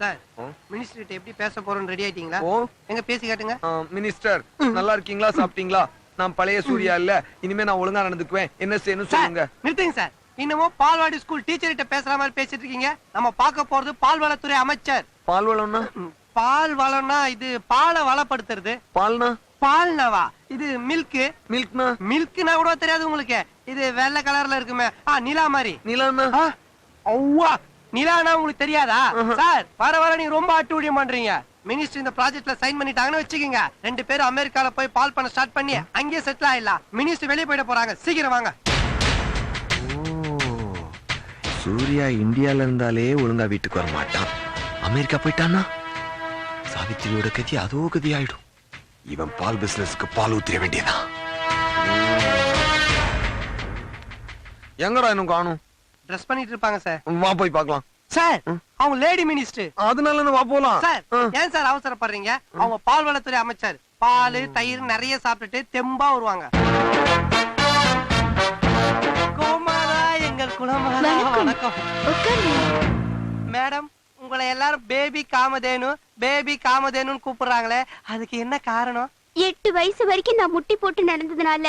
Sir? Minister கிட்ட எப்படி பேச போறோம்னு ரெடி ஆயிட்டீங்களா? ஓ. எங்க பேசி காட்டுங்க. மினிஸ்டர் நல்லா இருக்கீங்களா? சாப்பிட்டீங்களா? நான் பழைய சூர்யா இல்ல. இனிமே நான் ஒழுங்கா நடந்துக்குவேன். என்ன செய்யணும் சொல்லுங்க. நிறுத்துங்க சார். இன்னமும் பால்வாடி ஸ்கூல் டீச்சர் கிட்ட பேசுற மாதிரி பேசிட்டு இருக்கீங்க. நம்ம பார்க்க போறது பால்வளத்துறை அமைச்சர். பால்வளம்னா? பால் வளம்னா இது பாலை வளப்படுத்துறது. பால்னா? பால்னவா இது மில்க் மில்க்னா மில்க்னா கூட தெரியாது உங்களுக்கு. இது வெள்ளை கலர்ல இருக்குமே. ஆ நிலா மாதிரி. நிலான்னா? ஆ, ஒவ்வா நிலானா உங்களுக்கு தெரியாதா? சார் வர வர நீங்க ரொம்ப அட்டுழியம் பண்றீங்க. மினிஸ்டர் இந்த ப்ராஜெக்ட்ல சைன் பண்ணிட்டாங்கன்னு வச்சுக்கோங்க. ரெண்டு பேரும் அமெரிக்கால போய் பால் பண்ண ஸ்டார்ட் பண்ணி அங்கேயே செட்டில் ஆயிடலாம். மினிஸ்டர் வெளியே போயிட போறாங்க. சீக்கிரம் வாங்க. சூர்யா இந்தியால இருந்தாலே ஒழுங்கா வீட்டுக்கு வர மாட்டான். அமெரிக்கா போயிட்டானா சாவித்திரியோட கதி அதோ கதி ஆயிடும் இவன் பால் பிசினஸ்க்கு பால் ஊத்திர வேண்டியதான். எங்கடா இன்னும் காணும்? ட்ரெஸ் பண்ணிட்டு இருப்பாங்க சார் வா போய் பார்க்கலாம். சார் அவங்க லேடி மினிஸ்டர் அதனால வா போலாம்? சார் ஏன் சார் அவசரப்படுறீங்க? அவங்க பால் வளத்துறை அமைச்சர். பால் தயிர் நிறைய சாப்பிட்டுட்டு தெம்பா வருவாங்க. கோமாதா எங்கள் குலமாதா. வணக்கம். மேடம் உங்களை எல்லாரும் பேபி காமதேனு பேபி காமதேனுன்னு கூப்பிடுறாங்களே. அதுக்கு என்ன காரணம்? எட்டு வயசு வரைக்கும் நான் முட்டி போட்டு நடந்ததுனால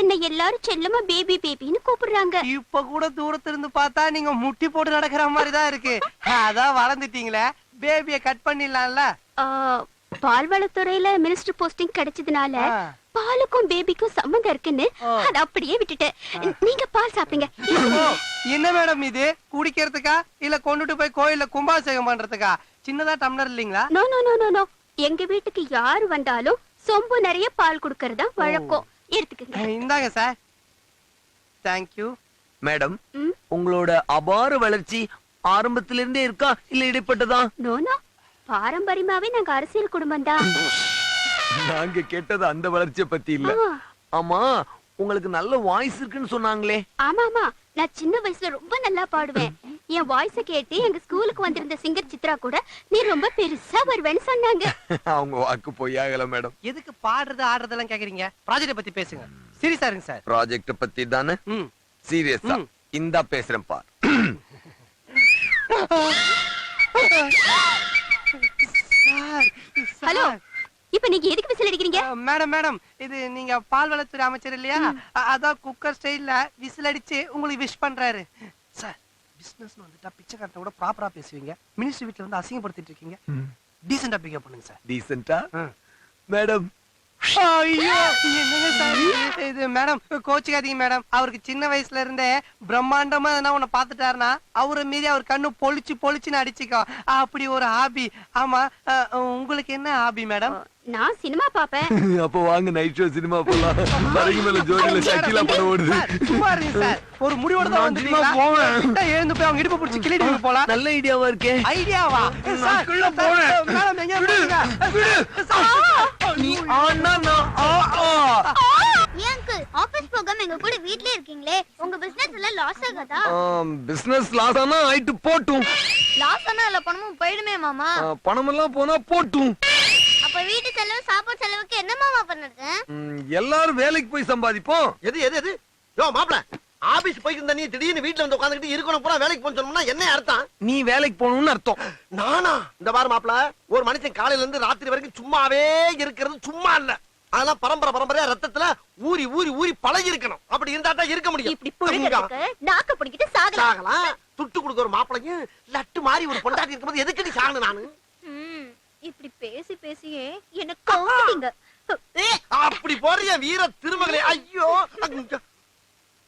என்னை எல்லாரும் செல்லமா பேபி பேபின்னு கூப்பிடுறாங்க. இப்ப கூட தூரத்துல இருந்து பார்த்தா நீங்க முட்டி போட்டு நடக்கிற மாதிரி தான் இருக்கு. அதான் வளர்ந்துட்டீங்களே. பேபிய கட் பண்ணிடலாம்ல? ஆ, பால்வளத்துறையில மினிஸ்டர் போஸ்டிங் கிடைச்சதுனால. பாலுக்கும் பேபிக்கும் சம்மந்தம் இருக்குன்னு. அதை அப்படியே விட்டுட்டேன். நீங்க பால் சாப்பிடுங்க. என்ன மேடம் இது? குடிக்கிறதுக்கா? இல்ல கொண்டுட்டு போய் கோயில்ல கும்பாபிஷேகம் பண்றதுக்கா? சின்னதா டம்ளர் இல்லீங்களா? நோ நோ நோ நோ எங்க வீட்டுக்கு யாரு வந்தாலும் சொம்பு நிறைய பால் குடுக்கறதா வழக்கம். எடுத்துக்கங்க. இந்தாங்க சார். தேங்க்யூ மேடம் உங்களோட அபார வளர்ச்சி ஆரம்பத்துல இருந்தே இருக்கா? இல்ல இடைப்பட்டதா? No no. பாரம்பரியமாவே நாங்க அரசியல் குடும்பம் தான். நாங்க கேட்டது அந்த வளர்ச்சிய பத்தி இல்ல. ஆமா உங்களுக்கு நல்ல வாய்ஸ் இருக்குன்னு சொன்னாங்களே. ஆமா ஆமா நான் சின்ன வயசுல ரொம்ப நல்லா பாடுவேன். என் வாய்ஸ கேட்டு எங்க ஸ்கூலுக்கு வந்திருந்த சிங்கர் சித்ரா கூட நீ ரொம்ப பெருசா வருவேன்னு சொன்னாங்க. அவங்க வாக்கு பொய்யாகல மேடம். எதுக்கு பாடுறது ஆடுறதெல்லாம் கேக்குறீங்க? ப்ராஜெக்ட் பத்தி பேசுங்க. சீரியஸா இருங்க சார் ப்ராஜெக்ட் பத்தி தானே? சீரியஸா. இந்தா பேசுறேன் பார். சார் ஹலோ இப்ப நீங்க எதுக்கு விசில் அடிக்கிறீங்க? மேடம் மேடம் இது நீங்க பால்வளத்துறை அமைச்சர் இல்லையா? அதான் குக்கர் ஸ்டைல்ல விசில் அடிச்சு உங்களுக்கு விஷ் பண்றாரு. சார் பிசினஸ் வந்துட்டா பிச்சைக்காரத்தை கூட ப்ராப்பரா பேசுவீங்க. மினிஸ்டர் வீட்ல வந்து அசிங்கப்படுத்திட்டு இருக்கீங்க. டீசெண்டா பிக்கப் பண்ணுங்க சார் டீசென்டா ஆ. மேடம் இது? மேடம் கோச்சுக்காதீங்க மேடம் அவருக்கு சின்ன வயசுல இருந்தே பிரம்மாண்டமா எதனா உன்னை பாத்துட்டாருன்னா அவரை மீறி அவர் கண்ணு பொழிச்சு பொழிச்சுன்னு அடிச்சுக்கோ அப்படி ஒரு ஹாபி ஆமா உங்களுக்கு என்ன ஹாபி மேடம் நான் சினிமா பாப்பேன். அப்ப வாங்க நைட் ஷோ சினிமா போலாம். வரைக்கும் மேல ஜோடியில ஷக்கிலா படம் ஓடுது. சும்மா இருங்க சார். ஒரு முடிவோட தான் வந்துட்டீங்களா போவேன். எழுந்து போய் அவங்க இடுப்பு பிடிச்சி கிளிட்டு போலாம். நல்ல ஐடியாவா இருக்கே. ஐடியாவா? சார் கீழே போவேன். மேடம் எங்க சார், நீ ஆனா நான் ஆ ஆ. அங்கிள் ஆபீஸ் போகாம எங்க கூட வீட்லயே இருக்கீங்களே? உங்க பிசினஸ் எல்லாம் லாஸ் ஆகாதா? பிசினஸ் லாஸ் ஆனா ஆயிட்டு போட்டும். லாஸ் ஆனா எல்லா பணமும் போயிடுமே மாமா. போனா போட்டும். அப்ப வீட்டு செலவு சாப்பாடு செலவுக்கு என்ன மாமா பண்ணுறது? ம், எல்லாரும் வேலைக்கு போய் சம்பாதிப்போம். எது எது எது? யோ மாப்ள ஆபீஸ் இருந்த நீ திடீர்னு வீட்ல வந்து உட்காந்துக்கிட்டு இருக்கணும் பூரா வேலைக்கு போன்னு சொன்னோம்னா என்ன அர்த்தம்? நீ வேலைக்கு போகணும்னு அர்த்தம். நானா? இந்த பாரு மாப்ள ஒரு மனுஷன் காலையில இருந்து ராத்திரி வரைக்கும் சும்மாவே இருக்கிறது சும்மா இல்ல. அதெல்லாம் பரம்பரை பரம்பரையா ரத்தத்துல ஊறி ஊறி ஊறி பழகி இருக்கணும் அப்படி இருந்தா தான் இருக்க முடியும். இப்படி புழுகிறதுக்கு நாக்க பிடிக்கிட்டு சாகலாம். சாகலாம். துட்டு கொடுக்க ஒரு மாப்பிளையும் லட்டு மாதிரி ஒரு பொண்டாட்டி இருக்கும்போது எதுக்கடி சாகணும் நானு? இப்படி பேசி பேசியே என்ன கவுத்துட்டீங்க அப்படி போறிய வீர திருமகளே ஐயோ!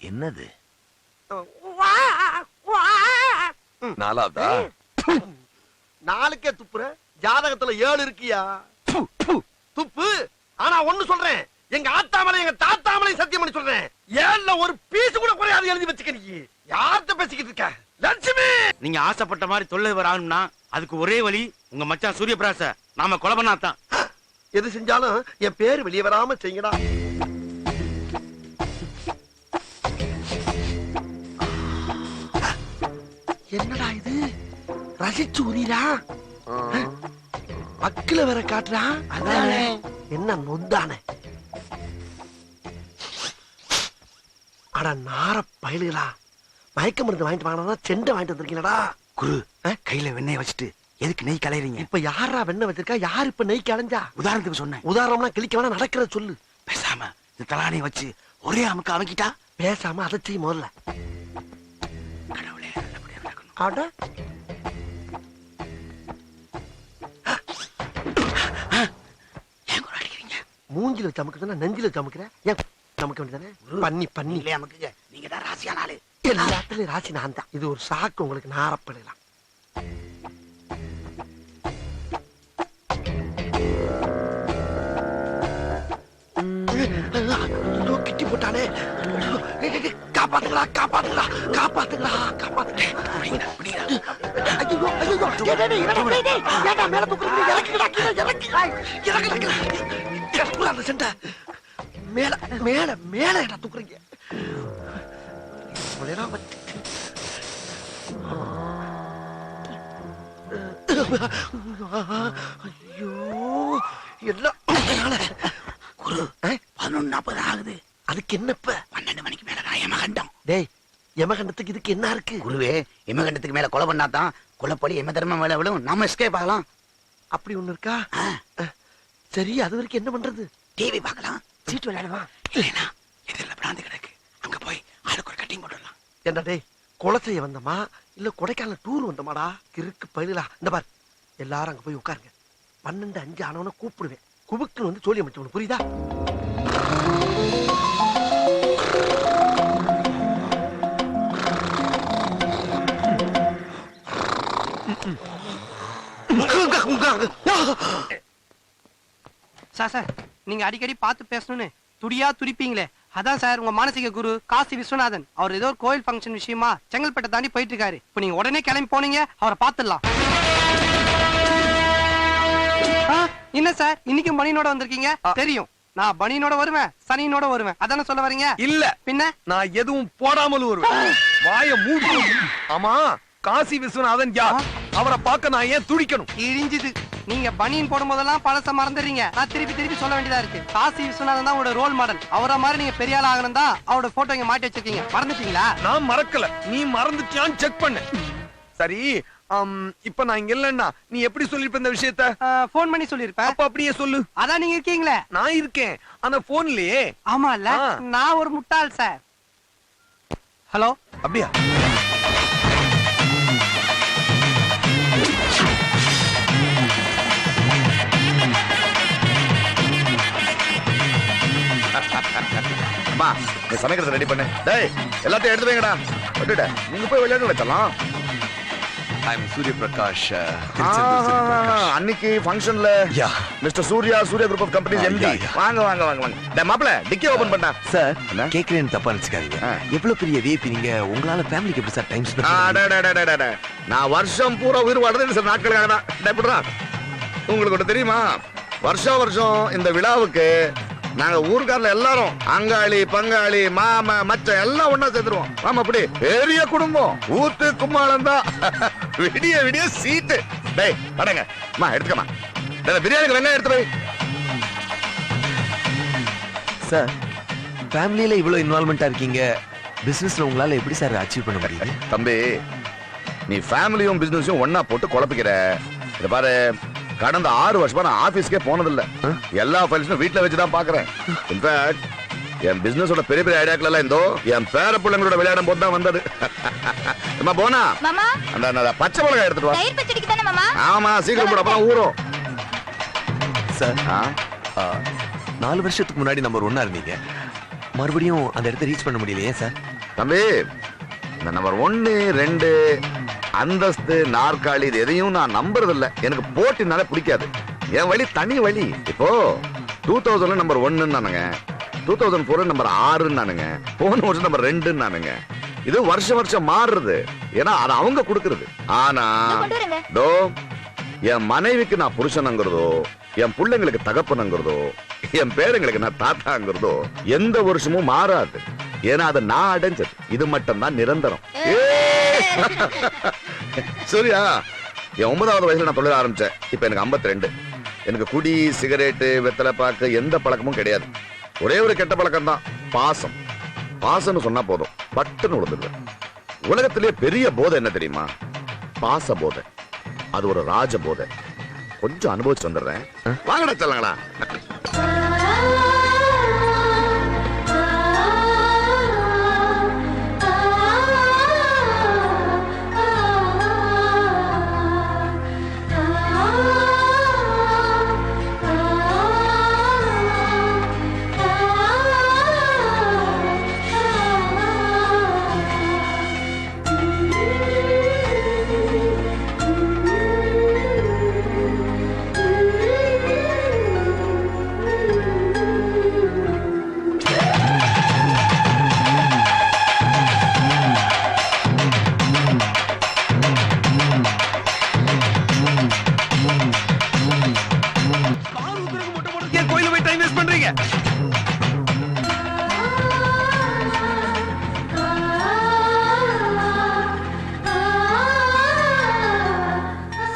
என்னது. நாலாவதா? நாளுக்கே துப்புற. ஜாதகத்துல ஏழு இருக்கியா? துப்பு. ஆனா ஒண்ணு சொல்றேன். எங்க ஆத்தாமலை எங்க தாத்தாமலை சத்தியம் பண்ணி சொல்றேன். ஏழுல ஒரு பீஸ் கூட குறையாது எழுதி வச்சுக்க நீ. யார்கிட்ட பேசிக்கிட்டு இருக்க? லட்சுமி! நீங்க ஆசைப்பட்ட மாதிரி தொழிலதிபர் ஆகணும்னா அதுக்கு ஒரே வழி உங்க மச்சான் சூரியபிராச நாம கொலை பண்ணாதான் எது செஞ்சாலும் என் பேர் வெளியே வராம செய்யுங்கடா. என்னடா இது? ரசிச்சு உரியரா அக்கில வேற காட்டுறா. அதானே. என்ன நொந்தானே. அட நார பயலுகளா. மயக்க மருந்து வாங்கிட்டு வாங்கினா செண்டை வாங்கிட்டு வந்திருக்கீங்களா குரு கையில வெண்ணெய் வச்சுட்டு எதுக்கு நெய் கலையறீங்க? இப்ப யாரா வெண்ணெய் வச்சிருக்கா? யார் இப்ப நெய்க்கு அலைஞ்சா உதாரணத்துக்கு சொன்னேன். உதாரணம்லாம் கிளிக்க வேணா நடக்கிறத சொல்லு. பேசாம இந்த தலானையை வச்சு ஒரே அமுக்கு அமைக்கிட்டா? பேசாம அதை செய்ய முதல்ல. கடவுளே மூஞ்சில வச்சு அமுக்குதுன்னா நெஞ்சில வச்சு அமுக்குற? ஏன் நமக்கு வேண்டியதானே? பண்ணி பண்ணி. நீங்களே அமுக்குங்க. நீங்க தான் ராசியான ஆளு. எல்லாத்துலயும் ராசி நான் தான். இது ஒரு சாக்கு உங்களுக்கு நாரப்படலாம் கிட்டி போட்டானே. காப்பாத்துங்களா காப்பாத்துங்களா காப்பாத்துங்களா காப்பாத்துங்க மேல மேல மேல என்ன தூக்குறீங்க? ஐயோ எல்லாம். குரு? பதினொன்னு நாற்பது ஆகுது. அதுக்கு என்னப்ப பன்னெண்டு மணிக்கு மேல நான் யமகண்டம். டேய் யமகண்டத்துக்கு இதுக்கு என்ன இருக்கு? குருவே யமகண்டத்துக்கு மேல கொலை பண்ணாதான் கொலைப்படி எம தர்ம மேல விழும். நம்ம எஸ்கேப் ஆகலாம். அப்படி ஒண்ணு இருக்கா? சரி அது வரைக்கும் என்ன பண்றது? டிவி பார்க்கலாம். சீட்டு விளையாடுவா? இல்லைனா எதிரில் பிராந்து கிடக்கு. அங்க போய் ஆளுக்கு ஒரு கட்டிங் போட்டுடலாம். ஏண்டா டேய் கொலை செய்ய வந்தமா? இல்ல கொடைக்கானல் டூர் வந்தமாடா? கிறுக்கு பயிலா இந்த பார் எல்லாரும் அங்க போய் உட்காருங்க. பன்னெண்டு அஞ்சு ஆனவன கூப்பிடுவேன். குபுக்கு வந்து சோழி அமைச்சு புரியுதா? சார் சார் நீங்க அடிக்கடி பார்த்து பேசணும்னு துடியா துடிப்பீங்களே. அதான் சார் உங்க மானசீக குரு காசி விஸ்வநாதன். அவர் ஏதோ ஒரு கோயில் ஃபங்க்ஷன் விஷயமா செங்கல்பட்டை தாண்டி போயிட்டு இருக்காரு. இப்போ நீங்க உடனே கிளம்பி போனீங்க அவரை பார்த்துடலாம். என்ன சார் இன்னைக்கும் பனியனோட வந்திருக்கீங்க. தெரியும். நான் பனியனோட வருவேன் சனியனோட வருவேன். அதானே சொல்ல வரீங்க? இல்ல. பின்ன? நான் எதுவும் போடாமல் வருவேன். வாய மூடு. ஆமா காசி விஸ்வநாதன் யார்? அவரை பார்க்க நான் ஏன் துடிக்கணும்? இழிஞ்சுது நீங்க பனியன் போடும் போதெல்லாம் பழச மறந்துடுறீங்க நான் திருப்பி திருப்பி சொல்ல வேண்டியதா இருக்கு. காசி விஸ்வநாதன் தான் உங்களோட ரோல் மாடல் அவரை மாதிரி நீங்க பெரிய ஆள் ஆகணும் தான் அவரோட போட்டோ இங்க மாட்டி வச்சிருக்கீங்க. மறந்துட்டீங்களா? நான் மறக்கல. நீ மறந்துட்டியான்னு செக் பண்ண. சரி இப்ப நான் இங்க இல்லன்னா நீ எப்படி சொல்லிருப்ப இந்த விஷயத்த? ஃபோன் பண்ணி சொல்லிருப்பேன் அப்ப அப்படியே சொல்லு. அதான் நீங்க இருக்கீங்களே? நான் இருக்கேன். ஆனா போன்லயே ஆமா இல்ல. நான் ஒரு முட்டாள் சார். ஹலோ? அப்படியா? அம்மா நீ சமைக்கிறத ரெடி பண்ணு. டேய் எல்லாத்தையும் எடுத்து வைங்கடா. விட்டுட நீங்க போய் விளையாட வச்சலாம் ஐ எம் சூரிய பிரகாஷ் அன்னைக்கு ஃபங்க்ஷன்ல yeah mister Surya Surya group of companies MD. வாங்க வாங்க வாங்க வாங்க. மாப்ள டிக்கி ஓபன் பண்ணா. சார்? கேக்குறேன்னு தப்பா நினைச்சுக்காதீங்க. எவ்வளவு பெரிய விஐபி நீங்க? உங்களால ஃபேமிலிக்கு எப்படி சார் டைம் ஸ்பெண்ட். நான் வருஷம் பூரா உயிர் வாழ்றது சில நாட்களுக்காக தான். எப்படிடா? உங்களுக்கு ஒண்ணு தெரியுமா? வருஷம் வருஷம் இந்த விழாவுக்கு நாங்க ஊர்க்காரல எல்லாரும் அங்காளி பங்காளி மாம மச்சம் எல்லாம் ஒண்ணா சேர்ந்துருவோம். ஆமா அப்படி. பெரிய குடும்பம். ஊத்து கும்மாளம் தான் விடிய விடிய சீட்டு டேய் அடங்க அம்மா எடுத்துக்கமா டேய், பிரியாணிக்கு வெங்காயம் எடுத்து போய்? சார் ஃபேமிலியில இவ்வளவு இன்வால்மெண்டா இருக்கீங்க. பிசினஸ்ல உங்களால எப்படி சார் அச்சீவ் பண்ண முடியுது? தம்பி நீ ஃபேமிலியும் பிசினஸையும் ஒண்ணா போட்டு குழப்பிக்கிற. இத பாரு கடந்த ஆறு வருஷமா நான் ஆபீஸ்க்கே போனதில்ல. எல்லா ஃபைல்ஸும் வீட்ல வச்சு தான் பாக்குறேன் இன்ஃபேக்ட் என் பிசினஸோட பெரிய பெரிய ஐடியாக்கள் எல்லாம் இந்தோ என் பேர பிள்ளைங்களோட விளையாடும் போது தான் வந்தது. அம்மா போனா? மாமா. அந்த அந்த பச்சை மிளகாய் எடுத்துட்டு வா. தயிர் பச்சடிக்கு தானே மாமா? ஆமா சீக்கிரம் போட அப்புறம் ஊறும். சார் நாலு வருஷத்துக்கு முன்னாடி நம்பர் ஒன்னா இருந்தீங்க. மறுபடியும் அந்த இடத்த ரீச் பண்ண முடியலையே சார்? தம்பி இந்த நம்பர் ஒன்னு ரெண்டு அந்தஸ்து நாற்காலி இது எதையும் நான் நம்புறது இல்ல எனக்கு போட்டினாலே பிடிக்காது. என் வழி தனி வழி. இப்போ டூ தௌசண்ட்ல நம்பர் ஒன்னு நானுங்க டூ தௌசண்ட் ஃபோர் நம்பர் ஆறுன்னு நானுங்க. போன வருஷம் நம்பர் ரெண்டுன்னு நானுங்க. இது வருஷம் வருஷம் மாறுறது. ஏன்னா அது அவங்க கொடுக்கறது. ஆனா. தோ என் மனைவிக்கு நான் புருஷனுங்கிறதோ என் பிள்ளைங்களுக்கு தகப்பனுங்கிறதோ என் பேருங்களுக்கு நான் தாத்தாங்கிறதோ எந்த வருஷமும் மாறாது. ஏன்னா அதை நான் அடைஞ்சது. இது மட்டும் தான் நிரந்தரம்! சரியா? என் ஒன்பதாவது வயசுல நான் தொழில் ஆரம்பிச்சேன். இப்ப எனக்கு 52 ரெண்டு. எனக்கு குடி சிகரெட்டு வெத்தலை பாக்கு எந்த பழக்கமும் கிடையாது. ஒரே ஒரு கெட்ட பழக்கம் தான் பாசம். பாசம்னு சொன்னா போதும். பட்டுன்னு விழுந்துருவேன் உலகத்திலேயே பெரிய போதை என்ன தெரியுமா? பாச போதை. அது ஒரு ராஜ போதை. கொஞ்சம் அனுபவிச்சு வந்துடுறேன். வாங்கடா செல்லங்களா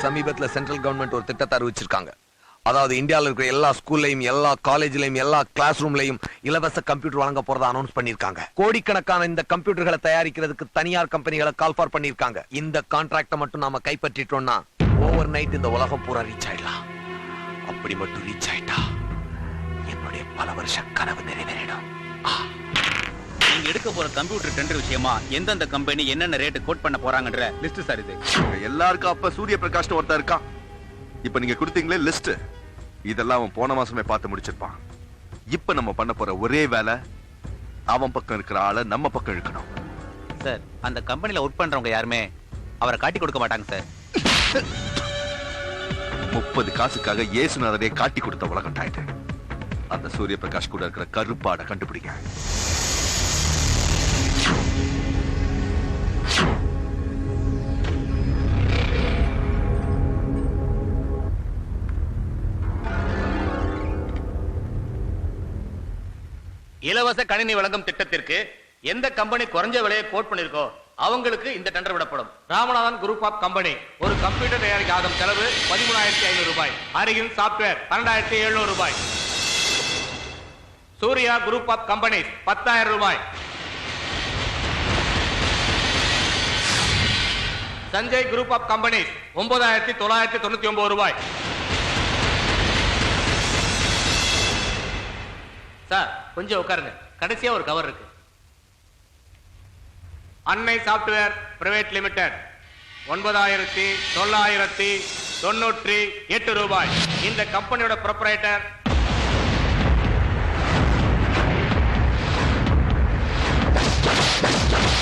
சமீபத்தில் சென்ட்ரல் கவர்மெண்ட் ஒரு திட்டத்தை அறிவிச்சிருக்காங்க. அதாவது இந்தியாவில் இருக்கிற எல்லா ஸ்கூல்லையும் எல்லா காலேஜ்லையும் எல்லா கிளாஸ் ரூம்லையும் இலவச கம்ப்யூட்டர் வழங்க போறதா அனௌன்ஸ் பண்ணிருக்காங்க கோடிக்கணக்கான இந்த கம்ப்யூட்டர்களை தயாரிக்கிறதுக்கு தனியார் கம்பெனிகளை கால் ஃபார் பண்ணிருக்காங்க இந்த கான்ட்ராக்டை மட்டும் நாம கைப்பற்றிட்டோம்னா ஓவர் நைட் இந்த உலகம் பூரா ரீச் ஆயிடலாம். அப்படி மட்டும் ரீச் ஆயிட்டா என்னுடைய பல வருஷ கனவு நிறைவேறிடும். நீங்க எடுக்க போற கம்ப்யூட்டர் டெண்டர் விஷயமா எந்தெந்த கம்பெனி என்னென்ன ரேட் கோட் பண்ண போறாங்கன்ற லிஸ்ட் சார் இது. எல்லாருக்கும் அப்ப சூரிய பிரகாஷ்னு ஒருத்தன் இருக்கான். இப்ப நீங்க கொடுத்தீங்களே லிஸ்ட் இதெல்லாம் அவன் போன மாசமே பார்த்து முடிச்சிருப்பான். இப்ப நம்ம பண்ண போற ஒரே வேலை அவன் பக்கம் இருக்கிற ஆளை நம்ம பக்கம் இழுக்கணும். சார் அந்த கம்பெனில ஒர்க் பண்றவங்க யாருமே அவரை காட்டி கொடுக்க மாட்டாங்க சார் முப்பது காசுக்காக இயேசுநாதரே காட்டி கொடுத்த உலகம் ஆயிட்டு அந்த சூரிய பிரகாஷ் கூட இருக்கிற கருப்பாடை கண்டுபிடிங்க. இலவச கணினி வழங்கும் திட்டத்திற்கு எந்த கம்பெனி குறைஞ்ச விலையை கோட் பண்ணிருக்கோ அவங்களுக்கு இந்த டெண்டர் விடப்படும். Ramanathan group of company. ஒரு கம்ப்யூட்டர் தயாரிக்க ஆகும் செலவு பதிமூணாயிரத்தி ஐநூறு ரூபாய். அருகில் சாப்ட்வேர் பன்னெண்டாயிரத்தி எழுநூறு ரூபாய். சூர்யா குரூப் ஆஃப் கம்பெனிஸ் பத்தாயிரம் ரூபாய். சஞ்சய் குரூப் ஆஃப் கம்பெனிஸ் ஒன்பதாயிரத்தி தொள்ளாயிரத்தி தொண்ணூத்தி ஒன்பது ரூபாய். சார் கொஞ்சம் உட்காருங்க. கடைசியா ஒரு கவர் இருக்கு. அன்னை சாப்ட்வேர் பிரைவேட் லிமிடெட் ஒன்பதாயிரத்தி தொள்ளாயிரத்தி தொண்ணூற்றி எட்டு ரூபாய். இந்த கம்பெனியோட ப்ரொப்ரைட்டர்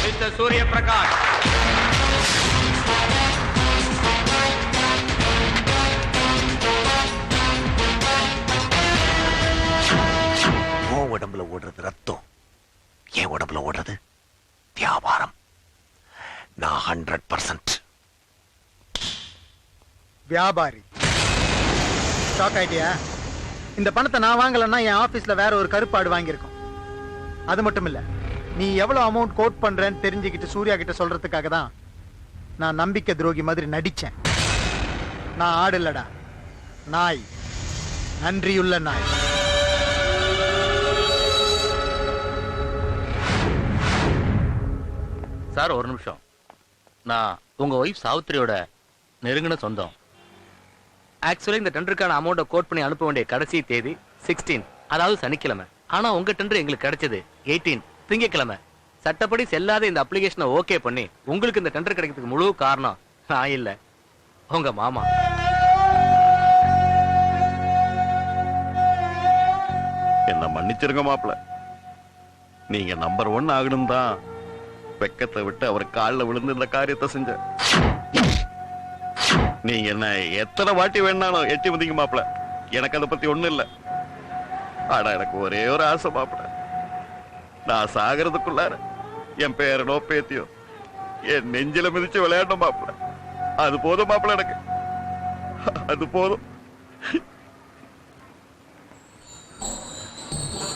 மிஸ்டர் சூரிய பிரகாஷ் உன் உடம்புல ஓடுறது ரத்தம். என் உடம்புல ஓடுறது வியாபாரம். நான் ஹண்ட்ரட் பர்சன்ட் வியாபாரி. ஸ்டாக் ஐடியா இந்த பணத்தை நான் வாங்கலன்னா என் ஆபீஸ்ல வேற ஒரு கருப்பாடு வாங்கியிருக்கும். அது மட்டும் இல்ல நீ எவ்வளவு அமௌண்ட் கோட் பண்றேன்னு தெரிஞ்சுக்கிட்டு சூர்யா கிட்ட சொல்றதுக்காக தான் நான் நம்பிக்கை துரோகி மாதிரி நடிச்சேன். நான் ஆடு இல்லடா நாய். நன்றியுள்ள நாய். சார் ஒரு நிமிஷம். நான் உங்க ஒய்ஃப் சாவித்திரியோட நெருங்கின சொந்தம். ஆக்சுவலி இந்த டெண்டருக்கான அமௌண்ட்டை கோட் பண்ணி அனுப்ப வேண்டிய கடைசி தேதி சிக்ஸ்டீன் அதாவது சனிக்கிழமை. ஆனா உங்க டெண்டர் எங்களுக்கு கிடைச்சது எயிட்டீன் திங்கக்கிழமை. சட்டப்படி செல்லாத இந்த அப்ளிகேஷனை ஓகே பண்ணி உங்களுக்கு இந்த டெண்டர் கிடைக்கிறதுக்கு முழு காரணம் நான் இல்ல. உங்க மாமா. என்ன மன்னிச்சிருங்க மாப்பிள. நீங்க நம்பர் ஒன் ஆகணும் தான் வெக்கத்தை விட்டு அவர் காலில் விழுந்து இந்த காரியத்தை செஞ்ச நீங்க என்ன எத்தனை வாட்டி வேணாலும் எட்டி வந்தீங்க மாப்பிள. எனக்கு அதை பத்தி ஒண்ணும் இல்ல. ஆனா எனக்கு ஒரே ஒரு ஆசை மாப்பிள. நான் சாகிறதுக்குள்ளார என் பேரனோ பேத்தியோ. என் நெஞ்சில மிதிச்சு விளையாடணும் மாப்பிள்ள. அது போதும் மாப்பிள்ள எனக்கு. அது போதும்.